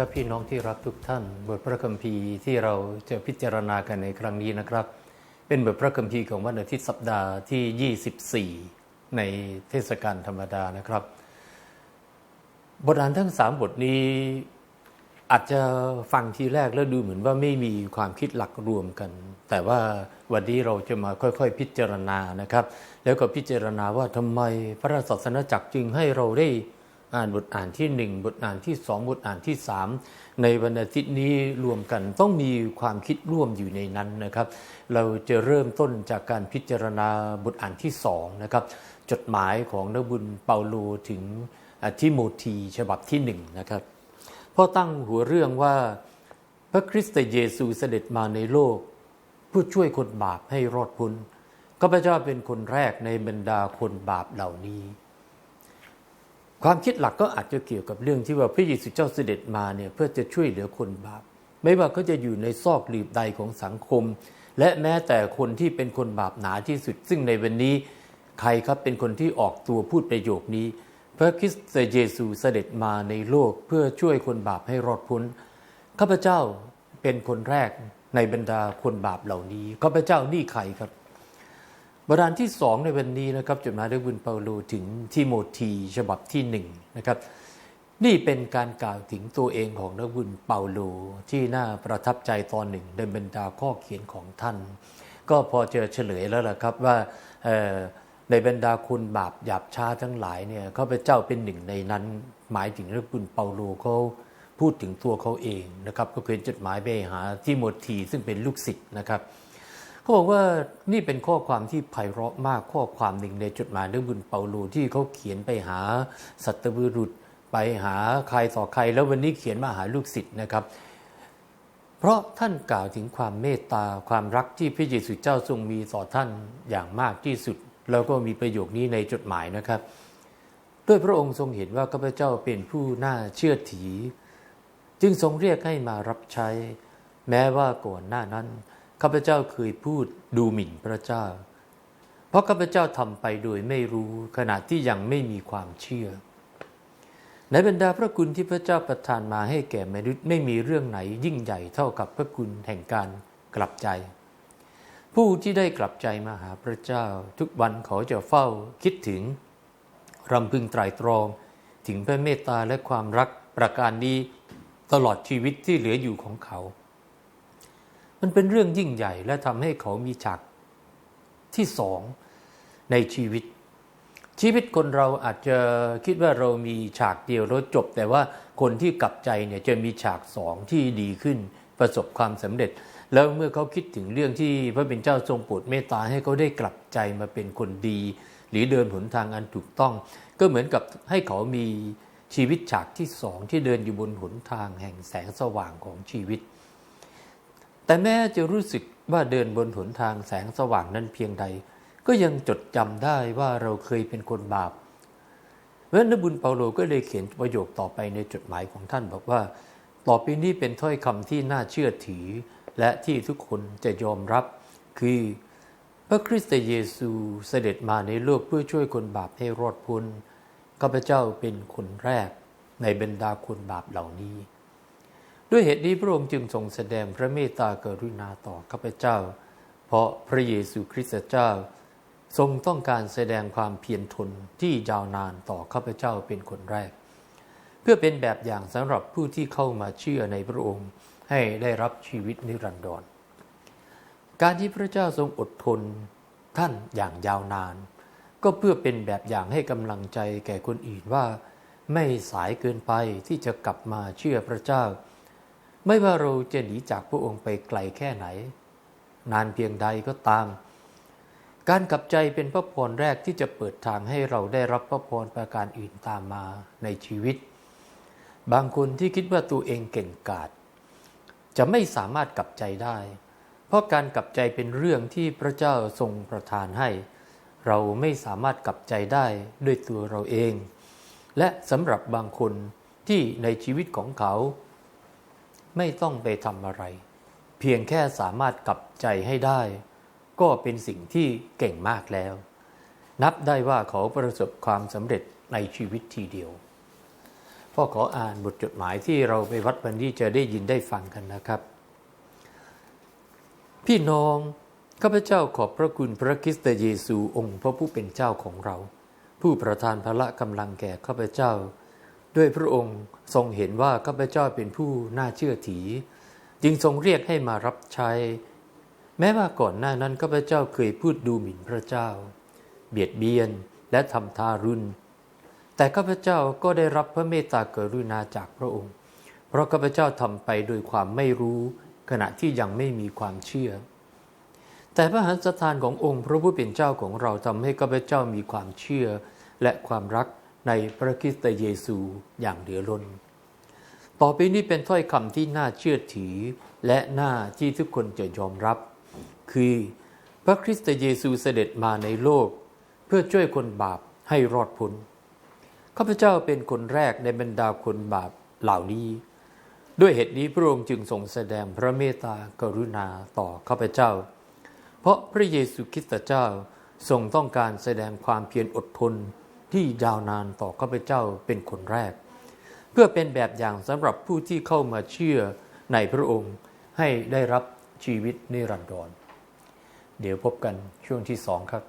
ครับพี่น้องที่รักทุกท่าน บทพระคัมภีร์ที่เราจะพิจารณากันในครั้งนี้นะครับ เป็นบทพระคัมภีร์ของวันอาทิตย์สัปดาห์ที่ 24 ในเทศกาลธรรมดานะครับ บทอ่านทั้งสามบทนี้อาจจะฟังทีแรกแล้วดูเหมือนว่าไม่มีความคิดหลักรวมกัน แต่ว่าวันนี้เราจะมาค่อยๆ พิจารณานะครับ แล้วก็พิจารณาว่าทำไมพระศาสนาจักรจึงให้เราได้ อ่านบทอ่านที่หนึ่งบทอ่านที่สองบทอ่านที่สามในวันอาทิตย์นี้รวมกันต้องมีความคิดร่วมอยู่ในนั้นนะครับ เราจะเริ่มต้นจากการพิจารณาบทอ่านที่สองนะครับ จดหมายของนบุญเปาโลถึงทิโมธีฉบับที่หนึ่งนะครับพ่อตั้งหัวเรื่องว่าพระคริสต์เยซูเสด็จมาในโลกเพื่อช่วยคนบาปให้รอดพ้นข้าพเจ้าเป็นคนแรกในบรรดาคนบาปเหล่านี้ ความคิดหลักก็อาจจะเกี่ยวกับเรื่องที่ว่าพระเยซูเจ้าเสด็จมาเนี่ยเพื่อจะช่วยเหลือคนบาป ไม่ว่าเขาจะอยู่ในซอกหลืบใดของสังคม และแม้แต่คนที่เป็นคนบาปหนาที่สุด ซึ่งในวันนี้ใครครับเป็นคนที่ออกตัวพูดประโยคนี้ พระคริสต์เยซูเสด็จมาในโลกเพื่อช่วยคนบาปให้รอดพ้นข้าพเจ้าเป็นคนแรกในบรรดาคนบาปเหล่านี้ข้าพเจ้านี่ใครครับ บทอ่านที่สองในวันนี้นะครับจดหมายด้วยบุญเปาโลถึงทิโมธีฉบับที่หนึ่งนะครับนี่เป็นการกล่าวถึงตัวเองของนักบุญเปาโลที่น่าประทับใจตอนหนึ่งในบรรดาข้อเขียนของท่าน ก็พอจอเฉลยแล้วล่ะครับว่าในบรรดาคุณบาปหยาบช้าทั้งหลายเนี่ยข้าพเจ้าเป็นหนึ่งในนั้น หมายถึงนักบุญเปาโลเขาพูดถึงตัวเขาเองนะครับก็เขียนจดหมายไปหาทิโมธีซึ่งเป็นลูกศิษย์นะครับ เขาบอกว่านี่เป็นข้อความที่ไพเราะมากข้อความหนึ่งในจดหมายเรื่องบุญเปาโลที่เขาเขียนไปหาสัตบุรุษไปหาใครต่อใคร แล้ววันนี้เขียนมาหาลูกศิษย์นะครับ เพราะท่านกล่าวถึงความเมตตาความรักที่พระเยซูเจ้าทรงมีต่อท่านอย่างมากที่สุด แล้วก็มีประโยคนี้ในจดหมายนะครับ ด้วยพระองค์ทรงเห็นว่าข้าพเจ้าเป็นผู้น่าเชื่อถือจึงทรงเรียกให้มารับใช้ แม้ว่าก่อนหน้านั้น ข้าพเจ้าเคยพูดดูหมิ่นพระเจ้า เพราะข้าพเจ้าทำไปโดยไม่รู้ขณะที่ยังไม่มีความเชื่อ ในบรรดาพระคุณที่พระเจ้าประทานมาให้แก่มนุษย์ไม่มีเรื่องไหนยิ่งใหญ่เท่ากับพระคุณแห่งการกลับใจ ผู้ที่ได้กลับใจมาหาพระเจ้า ทุกวันเขาจะเฝ้าคิดถึงรำพึงไตรตรอง ถึงพระเมตตาและความรักประการนี้ตลอดชีวิตที่เหลืออยู่ของเขา มันเป็นเรื่องยิ่งใหญ่และทำให้เขามีฉากที่สองในชีวิต ชีวิตคนเราอาจจะคิดว่าเรามีฉากเดียวแล้วจบ แต่ว่าคนที่กลับใจเนี่ยจะมีฉากสองที่ดีขึ้นประสบความสำเร็จ แล้วเมื่อเขาคิดถึงเรื่องที่พระเป็นเจ้าทรงโปรดเมตตาให้เขาได้กลับใจมาเป็นคนดี หรือเดินหนทางอันถูกต้อง ก็เหมือนกับให้เขามีชีวิตฉากที่สองที่เดินอยู่บนหนทางแห่งแสงสว่างของชีวิต แต่แม้จะรู้สึกว่าเดินบนหนทางแสงสว่างนั้นเพียงใด ก็ยังจดจำได้ว่าเราเคยเป็นคนบาปเพราะนั้นบุญเปาโลก็เลยเขียนประโยคต่อไปในจดหมายของท่านบอกว่า ต่อไปนี้เป็นถ้อยคำที่น่าเชื่อถือ และที่ทุกคนจะยอมรับ คือพระคริสต์เยซูเสด็จมาในโลกเพื่อช่วยคนบาปให้รอดพ้นข้าพเจ้าเป็นคนแรกในบรรดาคนบาปเหล่านี้ ด้วยเหตุนี้พระองค์จึงทรงแสดงพระเมตตากรุณาต่อข้าพเจ้า เพราะพระเยซูคริสต์เจ้า ทรงต้องการแสดงความเพียรทนที่ยาวนานต่อข้าพเจ้าเป็นคนแรก เพื่อเป็นแบบอย่างสำหรับผู้ที่เข้ามาเชื่อในพระองค์ให้ได้รับชีวิตนิรันดร การที่พระเจ้าทรงอดทนท่านอย่างยาวนาน ก็เพื่อเป็นแบบอย่างให้กำลังใจแก่คนอื่นว่า ไม่สายเกินไปที่จะกลับมาเชื่อพระเจ้า ไม่ว่าเราจะหนีจากพระองค์ไปไกลแค่ไหน นานเพียงใดก็ตาม การกลับใจเป็นพระพรแรกที่จะเปิดทางให้เราได้รับพระพรประการอื่นตามมาในชีวิต บางคนที่คิดว่าตัวเองเก่งกาจจะไม่สามารถกลับใจได้ เพราะการกลับใจเป็นเรื่องที่พระเจ้าทรงประทานให้ เราไม่สามารถกลับใจได้ด้วยตัวเราเอง และสำหรับบางคนที่ในชีวิตของเขา ไม่ต้องไปทำอะไร เพียงแค่สามารถกลับใจให้ได้ ก็เป็นสิ่งที่เก่งมากแล้ว นับได้ว่าเขาประสบความสำเร็จในชีวิตทีเดียวพ่อขออ่านบทจดหมายที่เราไปวัดวันนี้จะได้ยินได้ฟังกันนะครับ พี่น้องข้าพเจ้าขอบพระคุณพระคริสต์เยซูองค์พระผู้เป็นเจ้าของเรา ผู้ประทานพละกำลังแก่ข้าพเจ้า ด้วยพระองค์ทรงเห็นว่าข้าพเจ้าเป็นผู้น่าเชื่อถือจึงทรงเรียกให้มารับใช้ แม้ว่าก่อนหน้านั้นข้าพเจ้าเคยพูดดูหมิ่นพระเจ้า เบียดเบียนและทำทารุณ แต่ข้าพเจ้าก็ได้รับพระเมตตากรุณาจากพระองค์ เพราะข้าพเจ้าทำไปโดยความไม่รู้ ขณะที่ยังไม่มีความเชื่อ แต่พระหัตถ์สถานขององค์พระผู้เป็นเจ้าของเราทำให้ข้าพเจ้ามีความเชื่อและความรัก ในพระคริสต์เยซูอย่างเหลือล้น ต่อไปนี้เป็นถ้อยคำที่น่าเชื่อถือและน่าที่ทุกคนจะยอมรับ คือพระคริสต์เยซูเสด็จมาในโลก เพื่อช่วยคนบาปให้รอดพ้นข้าพเจ้าเป็นคนแรกในบรรดาคนบาปเหล่านี้ ด้วยเหตุนี้พระองค์จึงทรงแสดงพระเมตตากรุณาต่อข้าพเจ้า เพราะพระเยซูคริสต์เจ้าทรงต้องการแสดงความเพียรอดทน ที่ยาวนานต่อข้าพเจ้าเป็นคนแรก เพื่อเป็นแบบอย่างสำหรับผู้ที่เข้ามาเชื่อในพระองค์ให้ได้รับชีวิตนิรันดร เดี๋ยวพบกันช่วงที่สองครับ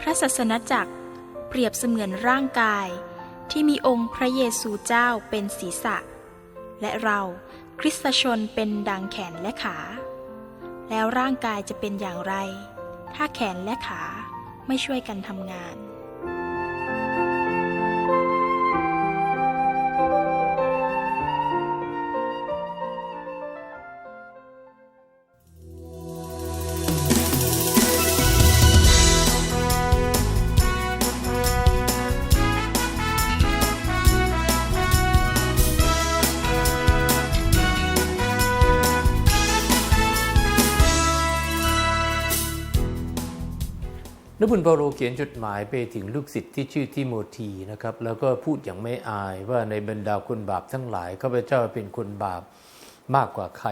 พระศาสนจักรเปรียบเสมือนร่างกายที่มีองค์พระเยซูเจ้าเป็นศีรษะ และเราคริสตชนเป็นดังแขนและขา แล้วร่างกายจะเป็นอย่างไร ถ้าแขนและขาไม่ช่วยกันทำงาน นบุญเปาโลเขียนจดหมายไปถึงลูกศิษย์ที่ชื่อทิโมธีนะครับแล้วก็พูดอย่างไม่อายว่าในบรรดาคนบาปทั้งหลายข้าพเจ้าเป็นคนบาปมากกว่าใคร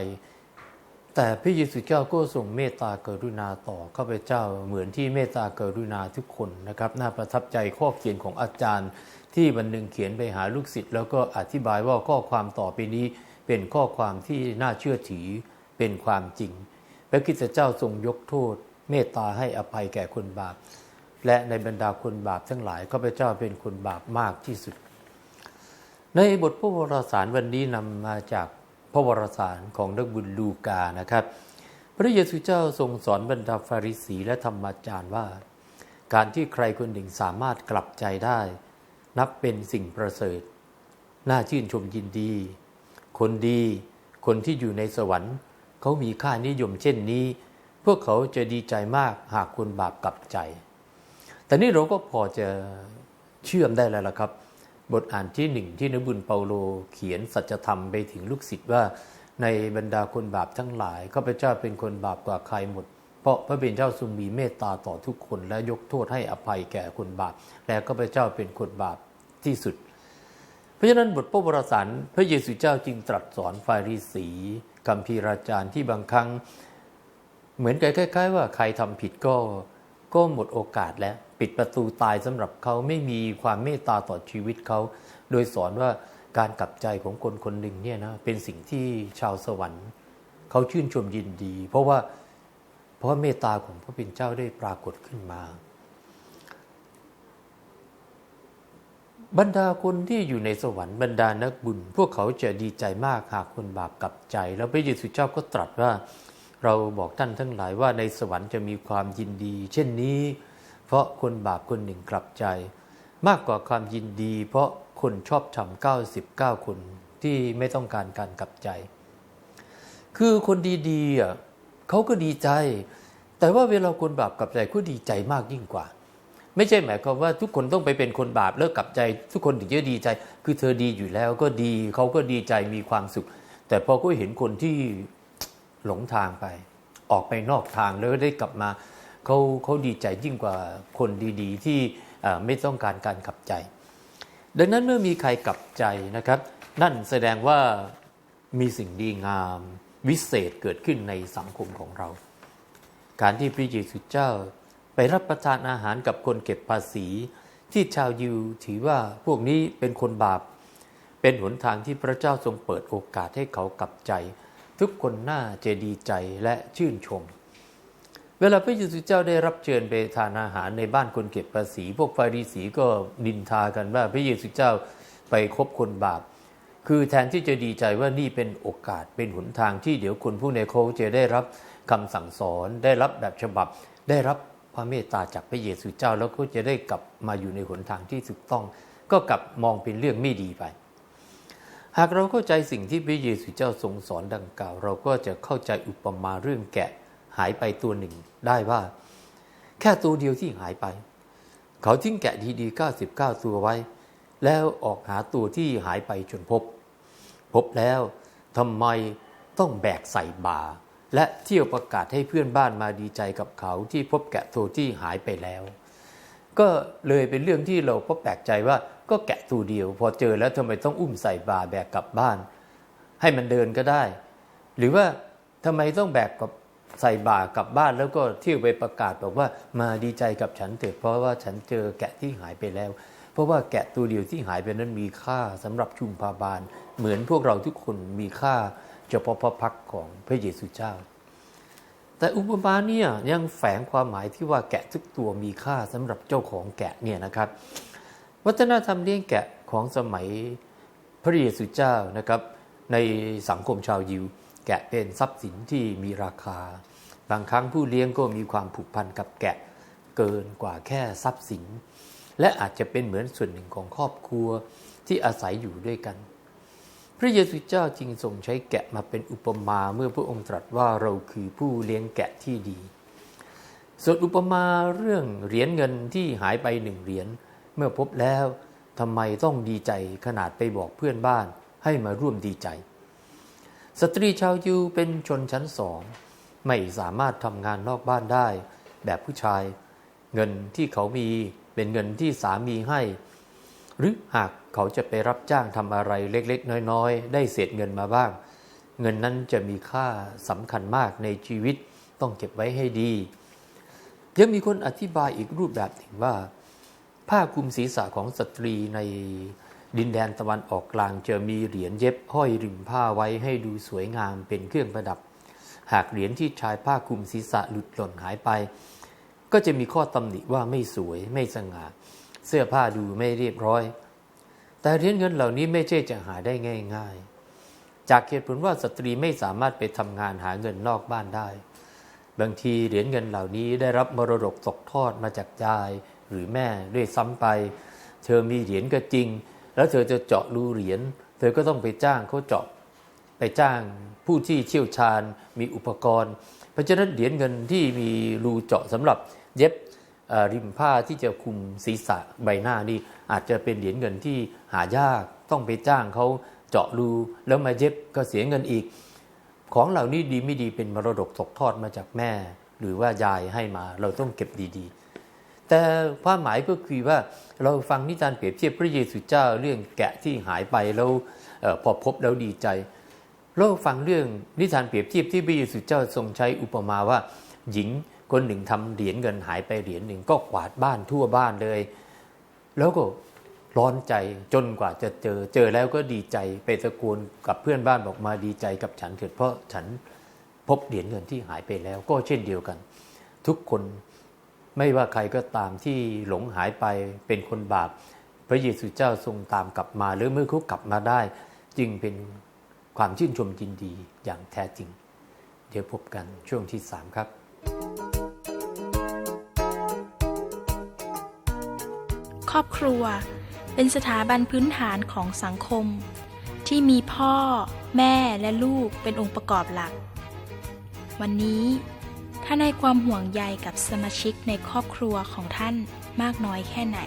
แต่พระเยซูเจ้าก็ทรงเมตตากรุณาต่อข้าพเจ้าเหมือนที่เมตตากรุณาทุกคนนะครับน่าประทับใจข้อเขียนของอาจารย์ ที่วันหนึ่งเขียนไปหาลูกศิษย์แล้วก็อธิบายว่าข้อความต่อไปนี้เป็นข้อความที่น่าเชื่อถือเป็นความจริงพระคริสตเจ้าทรงยกโทษ เมตตาให้อภัยแก่คนบาป และในบรรดาคนบาปทั้งหลายข้าพเจ้าเป็นคนบาปมากที่สุด ในบทพระวรสารวันนี้นำมาจากพระวรสารของนักบุญลูกานะครับ พระเยซูเจ้าทรงสอนบรรดาฟาริสีและธรรมจารย์ว่า การที่ใครคนหนึ่งสามารถกลับใจได้ นับเป็นสิ่งประเสริฐ น่าชื่นชมยินดี คนดี คนที่อยู่ในสวรรค์เขามีค่านิยมเช่นนี้ พวกเขาจะดีใจมากหากคนบาปกลับใจ แต่นี่เราก็พอจะเชื่อมได้แล้วล่ะครับ บทอ่านที่หนึ่งที่นบุญเปาโลเขียนสัจธรรมไปถึงลูกศิษย์ว่าในบรรดาคนบาปทั้งหลายข้าพเจ้าเป็นคนบาปกว่าใครหมด เพราะพระเป็นเจ้าทรงมีเมตตาต่อทุกคนและยกโทษให้อภัยแก่คนบาป และข้าพเจ้าเป็นคนบาปที่สุด เพราะฉะนั้นบทพระวรสารพระเยซูเจ้าจึงตรัสสอนฟาริสีกัมพีราจารย์ที่บางครั้ง เหมือนกับคล้าย ๆ ว่าใครทำผิดก็ก็หมดโอกาสแล้ว ปิดประตูตายสำหรับเขาไม่มีความเมตตาต่อชีวิตเขา โดยสอนว่าการกลับใจของคนคนหนึ่งเนี่ยนะเป็นสิ่งที่ชาวสวรรค์เขาชื่นชมยินดี เพราะว่าเพราะเมตตาของพระเป็นเจ้าได้ปรากฏขึ้นมา บรรดาคนที่อยู่ในสวรรค์บรรดานักบุญ พวกเขาจะดีใจมากหากคนบาปกลับใจ แล้วพระเยซูเจ้าก็ตรัสว่า เราบอกท่านทั้งหลายว่าในสวรรค์จะมีความยินดี เช่นนี้ เพราะคนบาปคนหนึ่งกลับใจ มากกว่าความยินดี เพราะคนชอบทำ99 คนที่ไม่ต้องการการกลับใจ คือคนดีๆอะเขาก็ดีใจ แต่ว่าเวลาคนบาปกลับใจก็ดีใจมากยิ่งกว่า ไม่ใช่หมายความว่าทุกคนต้องไปเป็นคนบาปแล้วกลับใจ ทุกคนถึงจะดีใจ คือเธอดีอยู่แล้วก็ดีเขาก็ดีใจมีความสุข แต่พอก็เห็นคนที่ หลงทางไป ออกไปนอกทางแล้วได้กลับมาเขาเขาดีใจยิ่งกว่าคนดี ๆ ที่ไม่ต้องการการกลับใจ ดังนั้นเมื่อมีใครกลับใจนะครับ นั่นแสดงว่ามีสิ่งดีงามวิเศษเกิดขึ้นในสังคมของเรา การที่พระเยซูเจ้าไปรับประทานอาหารกับคนเก็บภาษี ที่ชาวยิวถือว่าพวกนี้เป็นคนบาป เป็นหนทางที่พระเจ้าทรงเปิดโอกาสให้เขากลับใจ ทุกคนน่าจะดีใจและชื่นชม เวลาพระเยซูเจ้าได้รับเชิญไปทานอาหารในบ้านคนเก็บภาษี พวกฟาริสีก็นินทากันว่าพระเยซูเจ้าไปคบคนบาป คือแทนที่จะดีใจว่านี่เป็นโอกาสเป็นหนทางที่เดี๋ยวคนผู้ในเขาจะได้รับคำสั่งสอนได้รับแบบฉบับ ได้รับพระเมตตาจากพระเยซูเจ้าแล้วก็จะได้กลับมาอยู่ในหนทางที่ถูกต้อง ก็กลับมองเป็นเรื่องไม่ดีไป หากเราเข้าใจสิ่งที่พระเยซูเจ้าทรงสอนดังกล่าว เราก็จะเข้าใจอุปมาเรื่องแกะหายไปตัวหนึ่งได้ว่า แค่ตัวเดียวที่หายไป เขาทิ้งแกะดีๆ99 ตัวไว้ แล้วออกหาตัวที่หายไปจนพบ พบแล้วทำไมต้องแบกใส่บาและเที่ยวประกาศให้เพื่อนบ้านมาดีใจกับเขาที่พบแกะตัวที่หายไปแล้ว ก็เลยเป็นเรื่องที่เราก็แปลกใจว่า ก็แกะตัวเดียว พอเจอแล้วทำไมต้องอุ้มใส่บาแบกกลับบ้าน ให้มันเดินก็ได้ หรือว่าทำไมต้องแบกกับใส่บากลับบ้านแล้วก็เที่ยวไปประกาศบอกว่ามาดีใจกับฉันเถิดเพราะว่าฉันเจอแกะที่หายไปแล้ว เพราะว่าแกะตัวเดียวที่หายไปนั้นมีค่าสำหรับชุมพาบาล เหมือนพวกเราทุกคนมีค่าเฉพาะพระพักของพระเยซูเจ้า แต่อุปมาเนี่ยยังแฝงความหมายที่ว่าแกะทุกตัวมีค่าสำหรับเจ้าของแกะเนี่ยนะครับ วัฒนธรรมเลี้ยงแกะของสมัยพระเยซูเจ้านะครับ ในสังคมชาวยิว แกะเป็นทรัพย์สินที่มีราคา บางครั้งผู้เลี้ยงก็มีความผูกพันกับแกะเกินกว่าแค่ทรัพย์สิน และอาจจะเป็นเหมือนส่วนหนึ่งของครอบครัวที่อาศัยอยู่ด้วยกัน พระเยซูเจ้าจึงทรงใช้แกะมาเป็นอุปมาเมื่อพระองค์ตรัสว่าเราคือผู้เลี้ยงแกะที่ดี ส่วนอุปมาเรื่องเหรียญเงินที่หายไปหนึ่งเหรียญ มื่อพบแล้วทำไมต้องดีใจขนาดไปบอกเพื่อนบ้านให้มาร่วมดีใจ สตรีชาวยิวเป็นชนชั้นสอง ไม่สามารถทำงานนอกบ้านได้ แบบผู้ชาย เงินที่เขามีเป็นเงินที่สามีให้ หรือหากเขาจะไปรับจ้างทำอะไรเล็กๆ น้อยๆ ได้เศษเงินมาบ้าง เงินนั้นจะมีค่าสำคัญมากในชีวิตต้องเก็บไว้ให้ดี ยังมีคนอธิบายอีกรูปแบบหนึ่งว่า ผ้าคลุมศีรษะของสตรีในดินแดนตะวันออกกลางจะมีเหรียญเย็บห้อยริมผ้าไว้ให้ดูสวยงามเป็นเครื่องประดับ หากเหรียญที่ชายผ้าคลุมศีรษะหลุดหล่นหายไป ก็จะมีข้อตำหนิว่าไม่สวยไม่สง่าเสื้อผ้าดูไม่เรียบร้อย แต่เหรียญเงินเหล่านี้ไม่ใช่จะหาได้ง่าย ๆ จากเหตุผลว่าสตรีไม่สามารถไปทำงานหาเงินนอกบ้านได้ บางทีเหรียญเงินเหล่านี้ได้รับมรดกตกทอดมาจากยาย หรือแม่ด้วยซ้ำไป เธอมีเหรียญก็จริง แล้วเธอจะเจาะรูเหรียญเธอก็ต้องไปจ้างเขาเจาะ ไปจ้างผู้ที่เชี่ยวชาญมีอุปกรณ์ เพราะฉะนั้นเหรียญเงินที่มีรูเจาะสำหรับเย็บริมผ้าที่จะคุมศีรษะใบหน้านี่อาจจะเป็นเหรียญเงินที่หายากต้องไปจ้างเขาเจาะรูแล้วมาเย็บก็เสียเงินอีก ของเหล่านี้ดีไม่ดีเป็นมรดกตกทอดมาจากแม่ หรือว่ายายให้มาเราต้องเก็บดีๆ แต่ความหมายก็คือว่าเราฟังนิทานเปรียบเทียบพระเยซูเจ้าเรื่องแกะที่หายไปแล้วเออพอพบแล้วดีใจเราฟังเรื่องนิทานเปรียบเทียบที่พระเยซูเจ้าทรงใช้อุปมาว่า หญิงคนหนึ่งทำเหรียญเงินหายไปเหรียญหนึ่งก็กวาดบ้านทั่วบ้านเลย แล้วก็ร้อนใจจนกว่าจะเจอเจอแล้วก็ดีใจไปตะโกนกับเพื่อนบ้านบอกมาดีใจกับฉันเถิดเพราะฉันพบเหรียญเงินที่หายไปแล้วก็เช่นเดียวกัน ทุกคน ไม่ว่าใครก็ตามที่หลงหายไปเป็นคนบาป พระเยซูเจ้าทรงตามกลับมา หรือเมื่อเขากลับมาได้ จึงเป็นความชื่นชมยินดีอย่างแท้จริง เดี๋ยวพบกันช่วงที่3ครับ ครอบครัวเป็นสถาบันพื้นฐานของสังคม ที่มีพ่อ แม่และลูกเป็นองค์ประกอบหลัก วันนี้ ท่านให้ความห่วงใยกับสมาชิกในครอบครัวของท่านมากน้อยแค่ไหน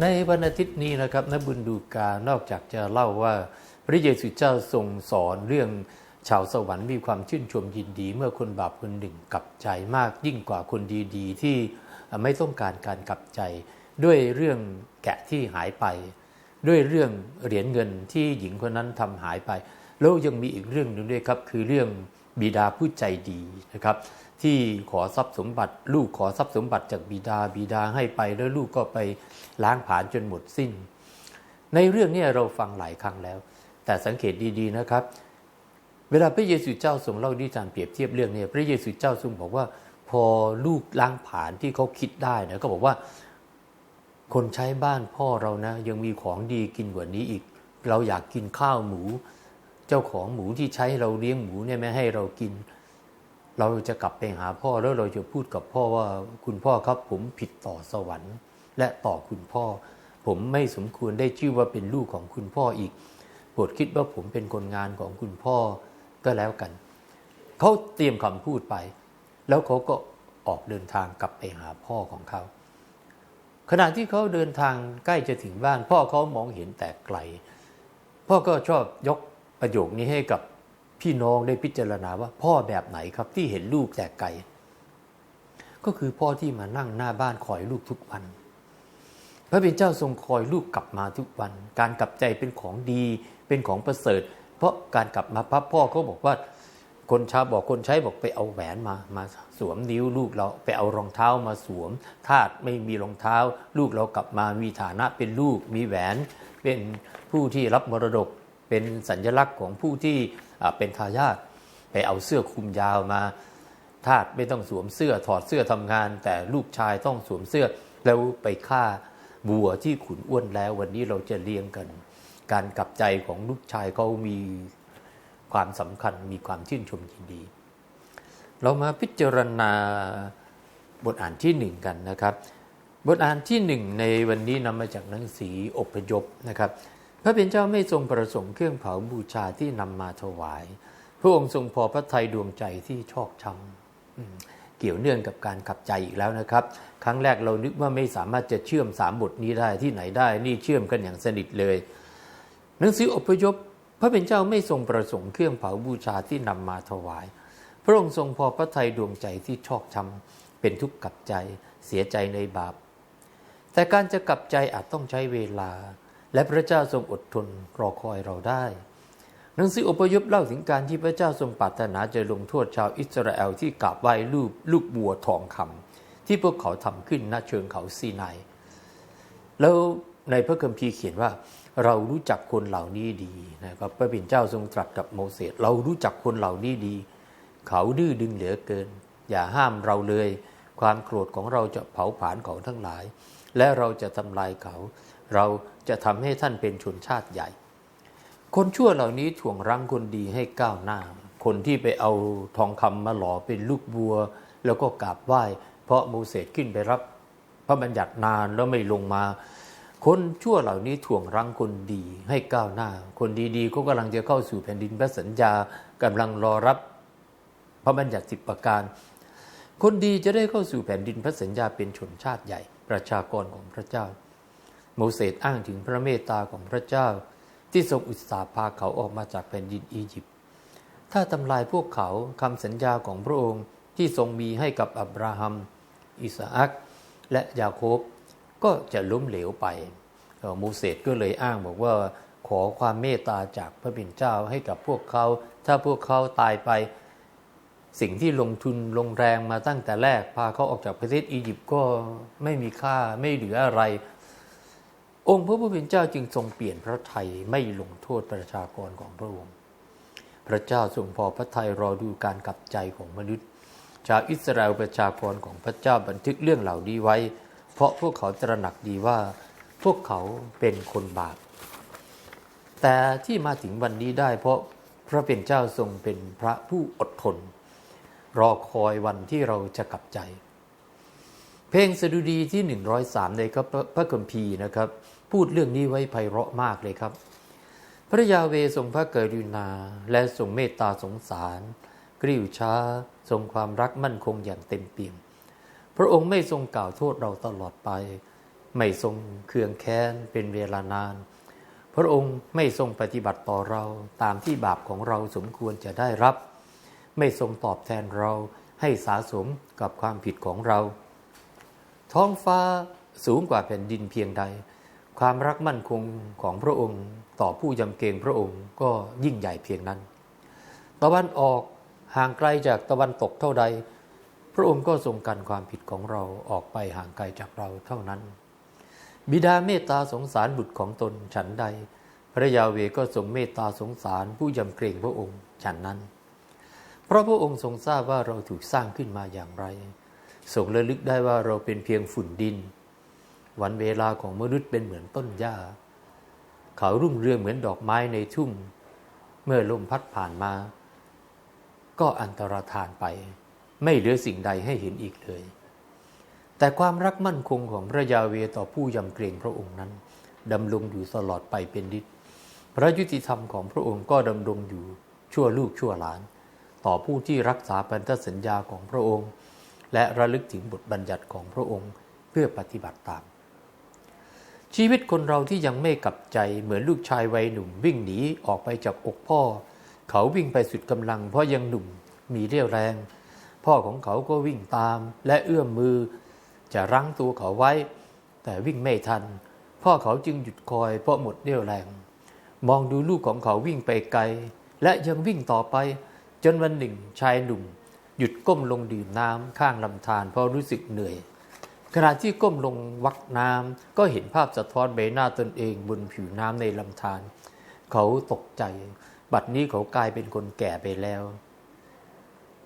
ในวันอาทิตย์นี้นะครับนบุญดูกานอกจากจะเล่าว่าพระเยซูเจ้าทรงสอนเรื่องชาวสวรรค์มีความชื่นชมยินดี เมื่อคนบาปคนหนึ่งกลับใจมากยิ่งกว่าคนดีๆ ที่ไม่ต้องการการกลับใจ ด้วยเรื่องแกะที่หายไป ด้วยเรื่องเหรียญเงินที่หญิงคนนั้นทำหายไป แล้วยังมีอีกเรื่องหนึ่งด้วยครับคือเรื่องบิดาผู้ใจดีนะครับ ที่ขอทรัพย์สมบัติ ลูกขอทรัพย์สมบัติจากบิดาบิดาให้ไปแล้วลูกก็ไปล้างผลาญจนหมดสิ้น ในเรื่องนี้เราฟังหลายครั้งแล้ว แต่สังเกตดีๆนะครับ เวลาพระเยซูเจ้าทรงเล่าดิจารเปรียบเทียบเรื่องนี้พระเยซูเจ้าทรงบอกว่า พอลูกล้างผลาญที่เขาคิดได้นะก็บอกว่า คนใช้บ้านพ่อเรานะ ยังมีของดีกินกว่านี้อีก เราอยากกินข้าวหมู เจ้าของหมูที่ใช้เราเลี้ยงหมูเนี่ยไม่ให้เรากินเเราจะกลับไปหาพ่อแล้วเราจะพูดกับพ่อว่าคุณพ่อครับผมผิดต่อสวรรค์ และต่อคุณพ่อ ผมไม่สมควรได้ชื่อว่าเป็นลูกของคุณพ่ออีกโปรดคิดว่าผมเป็นคนงานของคุณพ่อก็แล้วกันเขาเตรียมคำพูดไป แล้วเขาก็ออกเดินทางกลับไปหาพ่อของเขาขณะที่เขาเดินทางใกล้จะถึงบ้าน พ่อเขามองเห็นแต่ไกล พ่อก็ชอบยกประโยคนี้ให้กับ พี่น้องได้พิจารณาว่าพ่อแบบไหนครับที่เห็นลูกแต่ไกลก็คือพ่อที่มานั่งหน้าบ้านคอยลูกทุกวัน พระเป็นเจ้าทรงคอยลูกกลับมาทุกวัน การกลับใจเป็นของดีเป็นของประเสริฐ เพราะการกลับมาพับพ่อเขาบอกว่า คนชาบอกคนใช้บอกไปเอาแหวนมามาสวมนิ้วลูกเราไปเอารองเท้ามาสวมทาสไม่มีรองเท้า ลูกเรากลับมามีฐานะเป็นลูกมีแหวน เป็นผู้ที่รับมรดกเป็นสัญลักษณ์ของผู้ที่ เป็นทายาทไปเอาเสื้อคลุมยาวมาทาสไม่ต้องสวมเสื้อถอดเสื้อทำงาน แต่ลูกชายต้องสวมเสื้อแล้วไปฆ่าบัวที่ขุนอ้วนแล้ว วันนี้เราจะเลี้ยงกัน การกลับใจของลูกชายเขามีความสำคัญมีความชื่นชมยินดี เรามาพิจารณาบทอ่านที่หนึ่งกันนะครับ บทอ่านที่หนึ่งในวันนี้นำมาจากหนังสืออพยพนะครับ พระเป็นเจ้าไม่ทรงประสงค์เครื่องเผาบูชาที่นำมาถวาย พระองค์ทรงพอพระทัยดวงใจที่ชอกช้ำเกี่ยวเนื่องกับการขับใจอีกแล้วนะครับ ครั้งแรกเรานึกว่าไม่สามารถจะเชื่อมสามบทนี้ได้ที่ไหนได้ นี่เชื่อมกันอย่างสนิทเลย หนังสืออพยพ พระเป็นเจ้าไม่ทรงประสงค์เครื่องเผาบูชาที่นำมาถวาย พระองค์ทรงพอพระทัยดวงใจที่ชอกช้ำเป็นทุกข์กับใจเสียใจในบาป แต่การจะกลับใจอาจต้องใช้เวลา และพระเจ้าทรงอดทนรอคอยเราได้ หนังสืออพยพเล่าถึงการที่พระเจ้าทรงปรารถนาจะลงโทษชาวอิสราเอลที่กราบไหว้รูปลูกบัวทองคำที่พวกเขาทำขึ้นณเชิงเขาซีนายแล้วในพระคัมภีร์เขียนว่าเรารู้จักคนเหล่านี้ดีนะครับพระบิดาเจ้าทรงตรัสกับโมเสสเรารู้จักคนเหล่านี้ดี เขาดื้อดึงเหลือเกิน อย่าห้ามเราเลย ความโกรธของเราจะเผาผลาญเขาทั้งหลาย และเราจะทำลายเขา เราจะทำให้ท่านเป็นชนชาติใหญ่ คนชั่วเหล่านี้ถ่วงรั้งคนดีให้ก้าวหน้า คนที่ไปเอาทองคำมาหล่อเป็นลูกบัว แล้วก็กราบไหว้ เพราะโมเสสขึ้นไปรับพระบัญญัตินานแล้วไม่ลงมา คนชั่วเหล่านี้ถ่วงรั้งคนดีให้ก้าวหน้า คนดีๆก็กำลังจะเข้าสู่แผ่นดินพระสัญญากำลังรอรับพระบัญญัติสิบประการ คนดีจะได้เข้าสู่แผ่นดินพระสัญญาเป็นชนชาติใหญ่ ประชากรของพระเจ้า โมเสสอ้างถึงพระเมตตาของพระเจ้า ที่ทรงอุตสาห์พาเขาออกมาจากแผ่นดินอียิปต์ถ้าทำลายพวกเขาคำสัญญาของพระองค์ที่ทรงมีให้กับอับราฮัม อิสอักและยาโคบก็จะล้มเหลวไปโมเสสก็เลยอ้างบอกว่าขอความเมตตาจากพระบิดาเจ้าให้กับพวกเขา ถ้าพวกเขาตายไปสิ่งที่ลงทุนลงแรงมาตั้งแต่แรก พาเขาออกจากประเทศอียิปต์ก็ไม่มีค่าไม่เหลืออะไร องค์พระผู้เป็นเจ้าจึงทรงเปลี่ยนพระทัยไม่ลงโทษประชากรของพระองค์ พระเจ้าทรงพอพระทัยรอดูการกลับใจของมนุษย์ ชาวอิสราเอลประชากรของพระเจ้าบันทึกเรื่องเหล่านี้ไว้ เพราะพวกเขาตระหนักดีว่าพวกเขาเป็นคนบาป แต่ที่มาถึงวันนี้ได้เพราะพระเป็นเจ้าทรงเป็นพระผู้อดทน รอคอยวันที่เราจะกลับใจ เพลงสดุดีที่ 103ในครับพระคัมภีร์นะครับ พูดเรื่องนี้ไว้ไพเราะมากเลยครับ พระยาเวทรงพระกรุณา และทรงเมตตาสงสาร กริ้วช้า ทรงความรักมั่นคงอย่างเต็มเปี่ยม พระองค์ไม่ทรงกล่าวโทษเราตลอดไป ไม่ทรงเคืองแค้นเป็นเวลานาน พระองค์ไม่ทรงปฏิบัติต่อเราตามที่บาปของเราสมควรจะได้รับ ไม่ทรงตอบแทนเราให้สาสมกับความผิดของเรา ท้องฟ้าสูงกว่าแผ่นดินเพียงใด ความรักมั่นคงของพระองค์ต่อผู้ยำเกรงพระองค์ก็ยิ่งใหญ่เพียงนั้น ตะวันออกห่างไกลจากตะวันตกเท่าใด พระองค์ก็ทรงกันความผิดของเราออกไปห่างไกลจากเราเท่านั้น บิดาเมตตาสงสารบุตรของตนฉันใด พระยาเวก็ทรงเมตตาสงสารผู้ยำเกรงพระองค์ฉันนั้น เพราะพระองค์ทรงทราบว่าเราถูกสร้างขึ้นมาอย่างไร ทรงระลึกได้ว่าเราเป็นเพียงฝุ่นดิน วันเวลาของมนุษย์เป็นเหมือนต้นหญ้า เขารุ่งเรืองเหมือนดอกไม้ในทุ่ง เมื่อลมพัดผ่านมา ก็อันตรธานไป ไม่เหลือสิ่งใดให้เห็นอีกเลย แต่ความรักมั่นคงของพระยาเวต่อผู้ยำเกรงพระองค์นั้นดำรงอยู่ตลอดไปเป็นนิจพระยุติธรรมของพระองค์ก็ดำรงอยู่ชั่วลูกชั่วหลาน ต่อผู้ที่รักษาพันธสัญญาของพระองค์ และระลึกถึงบทบัญญัติของพระองค์เพื่อปฏิบัติตาม ชีวิตคนเราที่ยังไม่กลับใจเหมือนลูกชายวัยหนุ่มวิ่งหนีออกไปจากอกพ่อ เขาวิ่งไปสุดกำลังเพราะยังหนุ่มมีเรี่ยวแรง พ่อของเขาก็วิ่งตามและเอื้อมมือ จะรั้งตัวเขาไว้ แต่วิ่งไม่ทัน พ่อเขาจึงหยุดคอยเพราะหมดเรี่ยวแรง มองดูลูกของเขาวิ่งไปไกล และยังวิ่งต่อไป จนวันหนึ่งชายหนุ่ม หยุดก้มลงดื่มน้ำข้างลำธารเพราะรู้สึกเหนื่อย ขณะที่ก้มลงวักน้ำก็เห็นภาพสะท้อนใบหน้าตนเองบนผิวน้ำในลำธารเขาตกใจ บัดนี้เขากลายเป็นคนแก่ไปแล้ว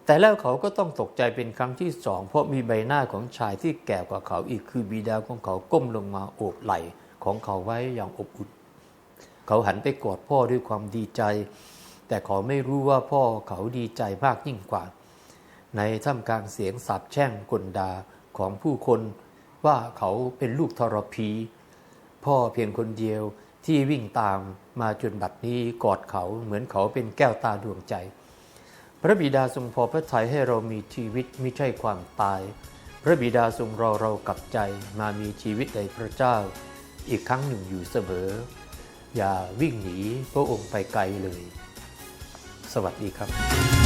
แต่แล้วเขาก็ต้องตกใจเป็นครั้งที่สอง เพราะมีใบหน้าของชายที่แก่กว่าเขาอีกคือบิดาของเขาก้มลงมาโอบไหล่ของเขาไว้อย่างอบอุ่น เขาหันไปกอดพ่อด้วยความดีใจ แต่เขาไม่รู้ว่าพ่อเขาดีใจมากยิ่งกว่า ในท่ามกลางเสียงสาปแช่งกลดาของผู้คน ว่าเขาเป็นลูกทรพี พ่อเพียงคนเดียวที่วิ่งตามมาจนบัดนี้กอดเขาเหมือนเขาเป็นแก้วตาดวงใจ พระบิดาทรงพอพระทัยให้เรามีชีวิตไม่ใช่ความตาย พระบิดาทรงรอเรากลับใจมามีชีวิตในพระเจ้า อีกครั้งหนึ่งอยู่เสมอ อย่าวิ่งหนีพระองค์ไปไกลเลย สวัสดีครับ